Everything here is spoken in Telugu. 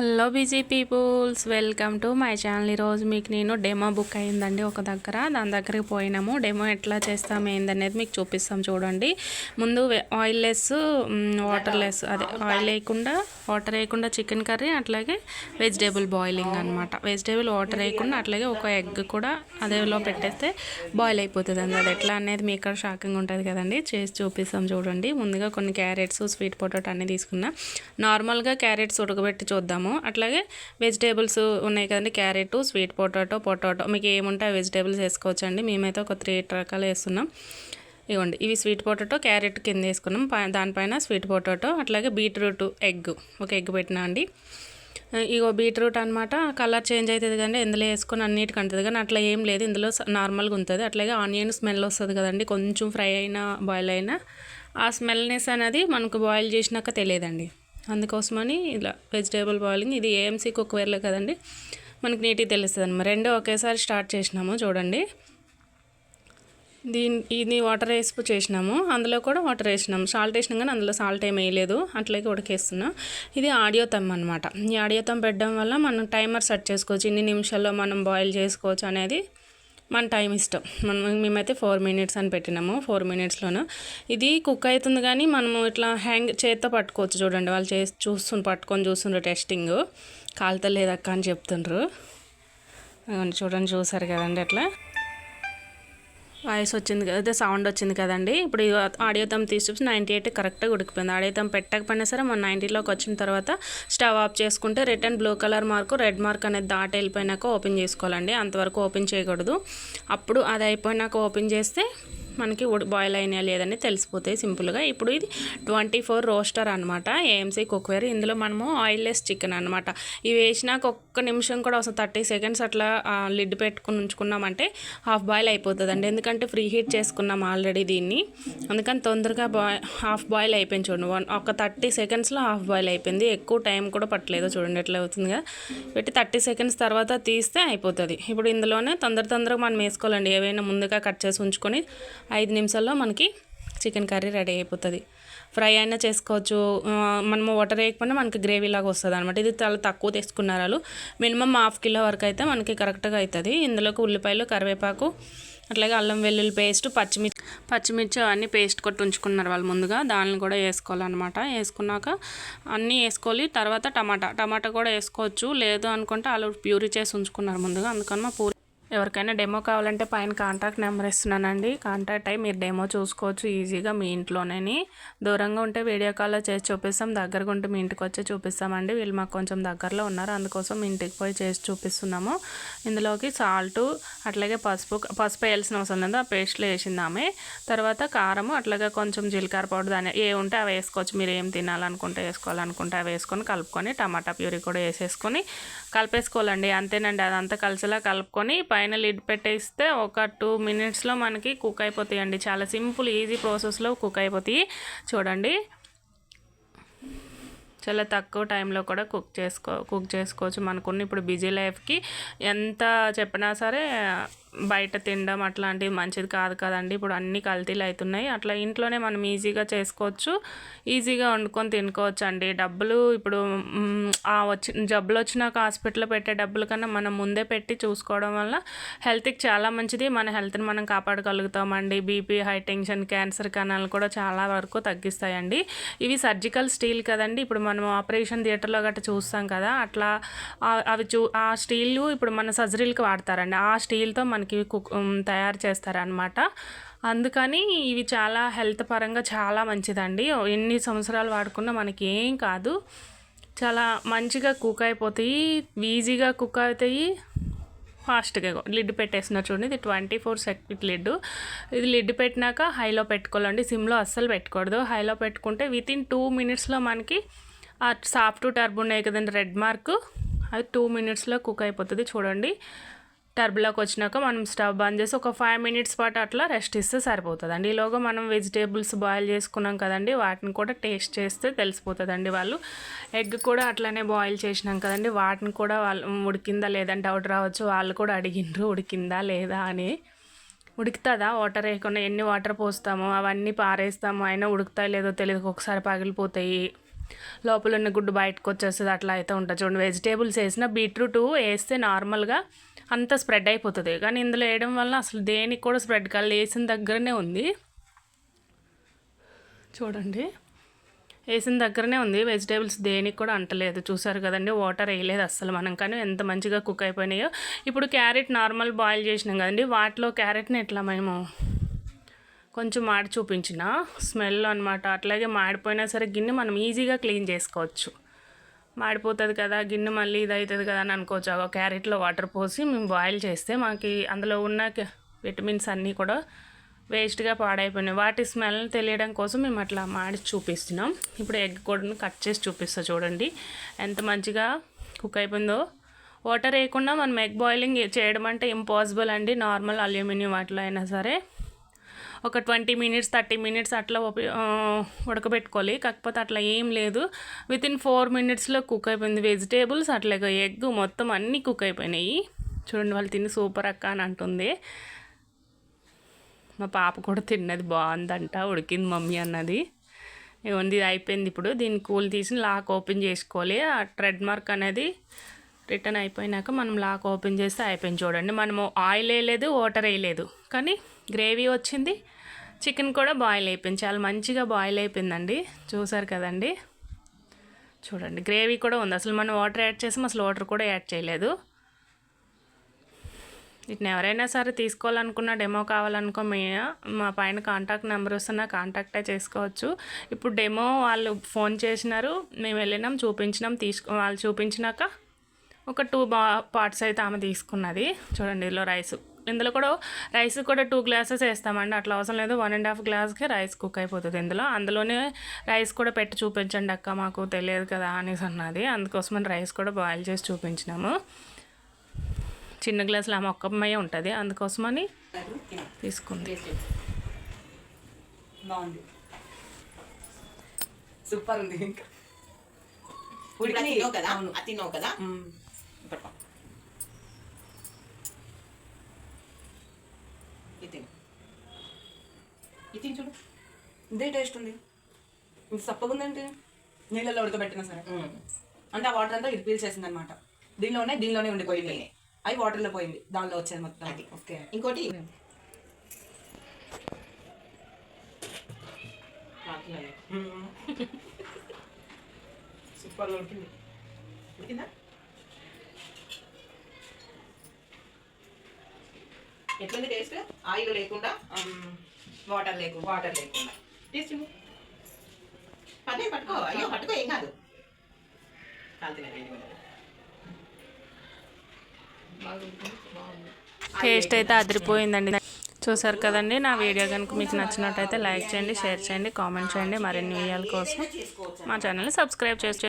Hello busy peoples welcome to my channel. ఈరోజు మీకు నేను డెమో బుక్ అయిందండి ఒక దగ్గర. దాని దగ్గరికి పోయినాము. డెమో ఎట్లా చేస్తాం ఏందనేది మీకు చూపిస్తాం చూడండి. ముందు ఆయిల్ లెస్ వాటర్ లెస్ అదే ఆయిల్ వేయకుండా వాటర్ వేయకుండా చికెన్ కర్రీ అట్లాగే వెజిటేబుల్ బాయిలింగ్ అనమాట వెజిటేబుల్ వాటర్ వేయకుండా అట్లాగే ఒక ఎగ్ కూడా అదేలో పెట్టేస్తే బాయిల్ అయిపోతుంది అండి అది ఎట్లా అనేది మీకు ఇక్కడ షాకింగ్ ఉంటుంది కదండి. చేసి చూపిస్తాం చూడండి. ముందుగా కొన్ని క్యారెట్స్ స్వీట్ పొటాటో అన్నీ తీసుకున్నా. నార్మల్గా క్యారెట్స్ ఉడకబెట్టి చూద్దాము. అట్లాగే వెజిటేబుల్స్ ఉన్నాయి కదండి క్యారెట్ స్వీట్ పొటాటో పొటాటో. మీకు ఏముంటే ఆ వెజిటేబుల్స్ వేసుకోవచ్చండి. మేమైతే ఒక త్రీ రకాలు వేస్తున్నాం. ఇవ్వండి ఇవి స్వీట్ పొటాటో క్యారెట్ కింద వేసుకున్నాం. దానిపైన స్వీట్ పొటాటో అట్లాగే బీట్రూట్ ఎగ్ ఒక ఎగ్ పెట్టినా అండి. ఇగో బీట్రూట్ అనమాట కలర్ చేంజ్ అవుతుంది కానీ ఇందులో వేసుకొని అన్నిటికి అంటుంది కానీ అట్లా ఏం లేదు ఇందులో నార్మల్గా ఉంటుంది. అట్లాగే ఆనియన్ స్మెల్ వస్తుంది కదండి కొంచెం ఫ్రై అయినా బాయిల్ అయినా ఆ స్మెల్నెస్ అనేది మనకు బాయిల్ చేసినాక తెలియదండి. అందుకోసమని ఇలా వెజిటేబుల్ బాయిలింగ్ ఇది ఏఎంసీ కుక్వేర్లో కదండి. మనకి నీట్గా తెలుస్తుంది అనమాట రెండో ఒకేసారి స్టార్ట్ చేసినాము చూడండి. దీని ఇది వాటర్ వేసి చేసినాము. అందులో కూడా వాటర్ వేసినాము. సాల్ట్ వేసినాం కానీ అందులో సాల్ట్ ఏం వేయలేదు. అట్లాగే ఉడకేస్తున్నా. ఇది ఆడియో తమ్ అనమాట ఈ ఆడియో తమ్ పెట్టడం వల్ల మనం టైమర్ సెట్ చేసుకోవచ్చు. ఇన్ని నిమిషాల్లో మనం బాయిల్ చేసుకోవచ్చు అనేది మన టైం ఇష్టం. మనం మేమైతే ఫోర్ మినిట్స్ అని పెట్టినాము. ఫోర్ మినిట్స్లోనూ ఇది కుక్ అవుతుంది కానీ మనము ఇట్లా హ్యాంగ్ చేత్తో పట్టుకోవచ్చు చూడండి. వాళ్ళు చేసి చూస్తున్న పట్టుకొని చూస్తుండ్రు టెస్టింగ్ కాలుతలేదక్క అని చెప్తుండ్రు. చూడండి చూసారు కదండి అట్లా. వాయిస్ వచ్చింది కదా అదే సౌండ్ వచ్చింది కదండి. ఇప్పుడు ఆడియో తమ్ తీసి నైంటీ ఎయిట్ కరెక్ట్గా ఉడికిపోయింది. ఆడియో తమ్ పెట్టకపోయినా సరే మన నైంటీలోకి వచ్చిన తర్వాత స్టవ్ ఆఫ్ చేసుకుంటే return blue colour mark red mark అనేది దాటి వెళ్ళిపోయినాక ఓపెన్ చేసుకోవాలండి. అంతవరకు ఓపెన్ చేయకూడదు. అప్పుడు అది అయిపోయినాక ఓపెన్ చేస్తే మనకి ఉడి బాయిల్ అయినా లేదని తెలిసిపోతాయి సింపుల్గా. ఇప్పుడు ఇది ట్వంటీ ఫోర్ రోస్టర్ అనమాట ఏఎంసీ కుక్వేర్ ఇందులో మనము ఆయిల్లెస్ చికెన్ అనమాట ఇవి వేసినాక ఒక్క నిమిషం కూడా అసలు థర్టీ సెకండ్స్ అట్లా లిడ్ పెట్టుకుని ఉంచుకున్నామంటే హాఫ్ బాయిల్ అయిపోతుంది అండి ఎందుకంటే ఫ్రీ హీట్ చేసుకున్నాం ఆల్రెడీ దీన్ని. అందుకని తొందరగా బాయ్ హాఫ్ బాయిల్ అయిపోయింది చూడండి. వన్ ఒక థర్టీ సెకండ్స్లో హాఫ్ బాయిల్ అయిపోయింది. ఎక్కువ టైం కూడా పట్టలేదు చూడండి ఎట్లా అవుతుంది పెట్టి థర్టీ సెకండ్స్ తర్వాత తీస్తే అయిపోతుంది. ఇప్పుడు ఇందులోనే తొందర తొందరగా మనం వేసుకోవాలండి. ఏవైనా ముందుగా కట్ చేసి ఉంచుకొని ఐదు నిమిషాల్లో మనకి చికెన్ కర్రీ రెడీ అయిపోతుంది. ఫ్రై అయినా చేసుకోవచ్చు. మనము వాటర్ వేయకపోయినా మనకి గ్రేవీ లాగా వస్తుంది అనమాట ఇది చాలా తక్కువ తీసుకున్నారు వాళ్ళు. మినిమం హాఫ్ కిలో వరకు అయితే మనకి కరెక్ట్గా అవుతుంది ఇందులోకి ఉల్లిపాయలు కరివేపాకు అట్లాగే అల్లం వెల్లుల్లి పేస్ట్ పచ్చిమిర్చి పచ్చిమిర్చి అన్నీ పేస్ట్ కొట్టి ఉంచుకున్నారు వాళ్ళు ముందుగా. దానిని కూడా వేసుకోవాలన్నమాట. వేసుకున్నాక అన్నీ వేసుకోవాలి. తర్వాత టమాటా. టమాటా కూడా వేసుకోవచ్చు. లేదు అనుకుంటే వాళ్ళు ప్యూరీ చేసి ఉంచుకున్నారు ముందుగా. అందుకని మా పూరి ఎవరికైనా డెమో కావాలంటే పైన కాంటాక్ట్ నెంబర్ ఇస్తున్నానండి. కాంటాక్ట్ అయ్యి మీరు డెమో చూసుకోవచ్చు ఈజీగా మీ ఇంట్లోనే దూరంగా ఉంటే వీడియో కాల్లో చేసి చూపిస్తాం దగ్గరగా ఉంటే మీ ఇంటికి వచ్చి చూపిస్తామండి. వీళ్ళు మాకు కొంచెం దగ్గరలో ఉన్నారు అందుకోసం మీ ఇంటికి పోయి చేసి చూపిస్తున్నాము. ఇందులోకి సాల్ట్ అట్లాగే పసుపు పసుపు వేయాల్సిన అవసరం లేదు. ఆ పేస్ట్లో వేసింది ఆమె తర్వాత కారము అట్లాగే కొంచెం జీలకర్ర పౌడర్ దాని ఏ ఉంటే అవి వేసుకోవచ్చు. మీరు ఏం తినాలనుకుంటే వేసుకోవాలనుకుంటే అవి వేసుకొని కలుపుకొని టమాటా ప్యూరీ కూడా వేసేసుకొని కలిపేసుకోవాలండి. అంతేనండి అదంతా కలిసిలా కలుపుకొని పైన లిడ్ పెట్టేస్తే ఒక టూ మినిట్స్లో మనకి కుక్ అయిపోతాయండి. చాలా సింపుల్ ఈజీ ప్రాసెస్లో కుక్ అయిపోతాయి. చూడండి. చాలా తక్కువ టైంలో కూడా కుక్ చేసుకో కుక్ చేసుకోవచ్చు. మనకున్న ఇప్పుడు బిజీ లైఫ్కి ఎంత చెప్పినా సరే బయట తినడం అట్లాంటివి మంచిది కాదు కదండి. ఇప్పుడు అన్ని కల్తీలు అవుతున్నాయి అట్లా ఇంట్లోనే మనం ఈజీగా చేసుకోవచ్చు. ఈజీగా వండుకొని తినుకోవచ్చు అండి డబ్బులు ఇప్పుడు ఆ వచ్చి జబ్బులు వచ్చినాక హాస్పిటల్లో పెట్టే డబ్బుల కన్నా మనం ముందే పెట్టి చూసుకోవడం వల్ల హెల్త్కి చాలా మంచిది. మన హెల్త్ని మనం కాపాడగలుగుతామండి. బీపీ హై టెన్షన్ క్యాన్సర్ కణాలు కూడా చాలా వరకు తగ్గిస్తాయండి. ఇవి సర్జికల్ స్టీల్ కదండి. ఇప్పుడు మనం ఆపరేషన్ థియేటర్లో గట్రా చూస్తాం కదా. అట్లా అవి చూ ఆ స్టీల్ ఇప్పుడు మన సర్జరీలకు వాడతారండి. ఆ స్టీల్తో మనకి కుక్ తయారు చేస్తారనమాట అందుకని ఇవి చాలా హెల్త్ పరంగా చాలా మంచిదండి. ఎన్ని సంవత్సరాలు వాడుకున్నా మనకి ఏం కాదు. చాలా మంచిగా కుక్ అయిపోతాయి. ఈజీగా కుక్ అవుతాయి. ఫాస్ట్గా లిడ్ పెట్టేసిన చూడండి. ఇది ట్వంటీ ఫోర్ సెకండ్ లిడ్. ఇది లిడ్ పెట్టినాక హైలో పెట్టుకోవాలండి. సిమ్లో అస్సలు పెట్టకూడదు. హైలో పెట్టుకుంటే విత్ ఇన్ టూ మినిట్స్లో మనకి ఆ సాఫ్ట్ టర్బ్ ఉన్నాయి కదండి రెడ్ మార్క్. అది టూ మినిట్స్లో కుక్ అయిపోతుంది చూడండి. టర్బ్లోకి వచ్చినాక మనం స్టవ్ బంద్ చేసి ఒక ఫైవ్ మినిట్స్ పాటు అట్లా రెస్ట్ ఇస్తే సరిపోతుంది అండి ఈలోగా మనం వెజిటేబుల్స్ బాయిల్ చేసుకున్నాం కదండి వాటిని కూడా టేస్ట్ చేస్తే తెలిసిపోతుందండి వాళ్ళు. ఎగ్ కూడా అట్లనే బాయిల్ చేసినాం కదండి వాటిని కూడా వాళ్ళు ఉడికిందా లేదని డౌట్ రావచ్చు. వాళ్ళు కూడా అడిగిండ్రు ఉడికిందా లేదా అని. ఉడుకుతుందా? వాటర్ వేయకుండా ఎన్ని వాటర్ పోస్తామో అవన్నీ పారేస్తాము అయినా ఉడుకుతాయి లేదో తెలియదు ఒకసారి పగిలిపోతాయి. లోపల ఉన్న గుడ్డు బయటకు వచ్చేస్తుంది అట్లా అయితే ఉంటుంది. చూడండి వెజిటేబుల్స్ వేసిన బీట్రూట్ వేస్తే నార్మల్గా అంతా స్ప్రెడ్ అయిపోతుంది. కానీ ఇందులో వేయడం వల్ల అసలు దేనికి కూడా స్ప్రెడ్ కాదు. వేసిన దగ్గరనే ఉంది. చూడండి. వేసిన దగ్గరనే ఉంది. వెజిటేబుల్స్ దేనికి కూడా అంటలేదు. చూసారు కదండి వాటర్ వేయలేదు అస్సలు మనం. కానీ ఎంత మంచిగా కుక్ అయిపోయినాయో. ఇప్పుడు క్యారెట్ నార్మల్ బాయిల్ చేసినాం కదండి వాటిలో క్యారెట్ని ఎట్లా మేము కొంచెం మాడి చూపించిన. స్మెల్ అనమాట అట్లాగే మాడిపోయినా సరే గిన్నె మనం ఈజీగా క్లీన్ చేసుకోవచ్చు. మాడిపోతుంది కదా గిన్నె మళ్ళీ ఇది అవుతుంది కదా అని అనుకోవచ్చు. ఒక క్యారెట్లో వాటర్ పోసి మేము బాయిల్ చేస్తే మాకు అందులో ఉన్న విటమిన్స్ అన్నీ కూడా వేస్ట్గా పాడైపోయినాయి. వాటి స్మెల్ తెలియడం కోసం మేము అట్లా మాడి చూపిస్తున్నాం. ఇప్పుడు ఎగ్ కూడా కట్ చేసి చూపిస్తా చూడండి. ఎంత మంచిగా కుక్ అయిపోయిందో. వాటర్ వేయకుండా మనం ఎగ్ బాయిలింగ్ చేయడం అంటే ఇంపాసిబుల్ అండి. నార్మల్ అల్యూమినియం వాటిలో అయినా సరే. ఒక ట్వంటీ మినిట్స్ థర్టీ మినిట్స్ అట్లా ఉప- ఉడకబెట్టుకోవాలి. కాకపోతే అట్లా ఏం లేదు. విత్ ఇన్ ఫోర్ మినిట్స్లో కుక్ అయిపోయింది. వెజిటేబుల్స్ అట్లాగే ఎగ్ మొత్తం అన్నీ కుక్ అయిపోయినాయి. చూడండి వాళ్ళు తిని సూపర్ అక్క అని అంటుంది. మా పాప కూడా తిన్నది బాగుందంట. ఉడికింది మమ్మీ అన్నది. ఇవ్వండి ఇది అయిపోయింది ఇప్పుడు. దీన్ని కూల్ తీసి లాక్ ఓపెన్ చేసుకోవాలి. ఆ ట్రెడ్ మార్క్ అనేది రిటర్న్ అయిపోయినాక మనం లాక్ ఓపెన్ చేస్తే అయిపోయింది చూడండి. మనము ఆయిల్ వేయలేదు వాటర్ వేయలేదు. కానీ గ్రేవీ వచ్చింది చికెన్ కూడా బాయిల్ అయిపోయింది. చాలా మంచిగా బాయిల్ అయిపోయిందండి. చూసారు కదండి. చూడండి గ్రేవీ కూడా ఉంది. అసలు మనం వాటర్ యాడ్ చేసాం అసలు వాటర్ కూడా యాడ్ చేయలేదు. వీటిని ఎవరైనా సరే తీసుకోవాలనుకున్న డెమో కావాలనుకో మీ మా పైన కాంటాక్ట్ నెంబర్ వస్తున్న కాంటాక్టే చేసుకోవచ్చు. ఇప్పుడు డెమో వాళ్ళు ఫోన్ చేసినారు మేము వెళ్ళినాం చూపించినాం తీసుకో వాళ్ళు చూపించినాక ఒక టూ బా పార్ట్స్ అయితే ఆమె తీసుకున్నది. చూడండి ఇందులో రైస్ ఇందులో కూడా రైస్ కూడా టూ గ్లాసెస్ వేస్తామండి అట్లా అవసరం లేదు. వన్ అండ్ హాఫ్ గ్లాస్కి రైస్ కుక్ అయిపోతుంది ఇందులో. అందులోనే రైస్ కూడా పెట్టి చూపించండి అక్క మాకు తెలియదు కదా అనేసి అన్నది. అందుకోసమని రైస్ కూడా బాయిల్ చేసి చూపించినాము. చిన్న గ్లాసులో ఆమె ఒక్క అమ్మాయి ఉంటుంది. అందుకోసమని తీసుకుంది. బాగుంది. సూపర్ ఉంది కదా? తిన్నావు ఇది తిను ఇది చూడు ఇదే టేస్ట్ ఉంది. ఇది సప్పగా ఉందంటే నీళ్ళలో ఉడకబెట్టినా సరే. మ్మ్. అంటే ఆ వాటర్ అంతా ఇది పీల్చేసింది అనమాట దీనిలోనే దీనిలోనే ఉండిపోయింది. అవి వాటర్లో పోయింది. దానిలో వచ్చేది మొత్తం. అది. ఓకే. ఇంకోటి? అట్లనే. సూపర్ ఉడికింది. ఉడికిందా? ఎట్లుంది టేస్ట్? ఆయిల్ లేకుండా um, వాటర్ లేకుండా వాటర్ లేకుండా. టేస్ట్ పదే పట్టుకో. అయ్యో పట్టుకో ఏం కాదు. టేస్ట్ అయితే అదిరిపోయిందండి. చూసారు కదండి నా వీడియో కనుక మీకు నచ్చినట్టయితే లైక్ చేయండి షేర్ చేయండి కామెంట్ చేయండి. మరిన్ని వీడియోల కోసం మా ఛానల్ని సబ్స్క్రైబ్ చేసి